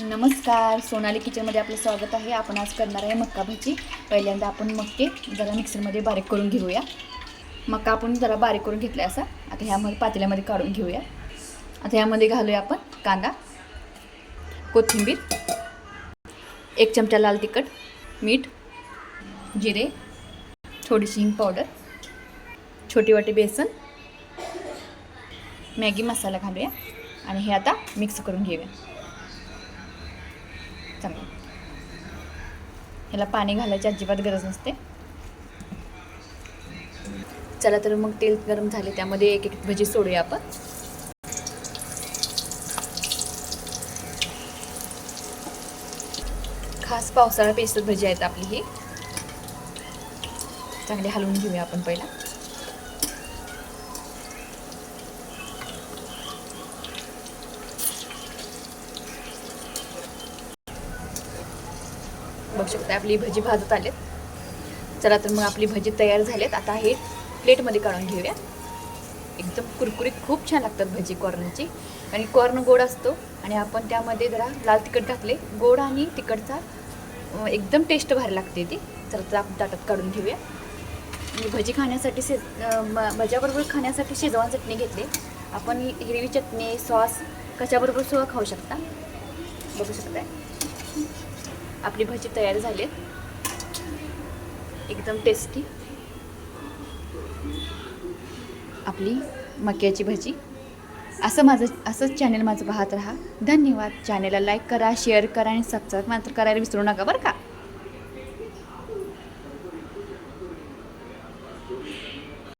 नमस्कार सोनाली किचनमध्ये आपलं स्वागत आहे. आपण आज करणार आहे मक्का भाजी. पहिल्यांदा आपण मक्के जरा मिक्सरमध्ये बारीक करून घेऊया. मक्का आपण जरा बारीक करून घेतला असा. आता ह्यामध्ये पातेल्यामध्ये काढून घेऊया. आता ह्यामध्ये घालूया आपण कांदा कोथिंबीर एक चमचा लाल तिखट मीठ जिरे थोडीशी हिंग पावडर छोटी वाटी बेसन मॅगी मसाला घालूया. आणि हे आता मिक्स करून घेऊया. चांगलं ह्याला पाणी घालायची अजिबात गरज नसते. चला तर मग तेल गरम झाले त्यामध्ये एक एक भजी सोडूया आपण. खास पावसाळा पेस्ट भजी आहेत आपली ही. चांगली हलवून घेऊया आपण पहिला. बघू शकता आपली भजी भाजत आलेत. चला तर मग आपली भजी तयार झालेत. आता हे प्लेटमध्ये काढून घेऊया. एकदम कुरकुरीत खूप छान लागतात भजी कॉर्नची. आणि कॉर्न गोड असतो. आणि आपण त्यामध्ये जरा लाल तिखट घातले. गोड आणि तिखटचा एकदम टेस्ट भारी लागते ती. चला तर आपण ताटात काढून घेऊया. मी भजी खाण्यासाठी शे म- भज्याबरोबर खाण्यासाठी शेजवान चटणी घेतली. आपण हिरवी चटणी सॉस कशाबरोबर सुद्धा खाऊ शकता. बघू शकताय. आपली भजी तयार झाली एकदम टेस्टी आपली मक्याची भजी. असं माझं असंच चॅनल माझं पाहत राहा. धन्यवाद. चॅनलला लाईक करा शेअर करा आणि सबस्क्राईब मात्र करायला विसरू नका बरं का?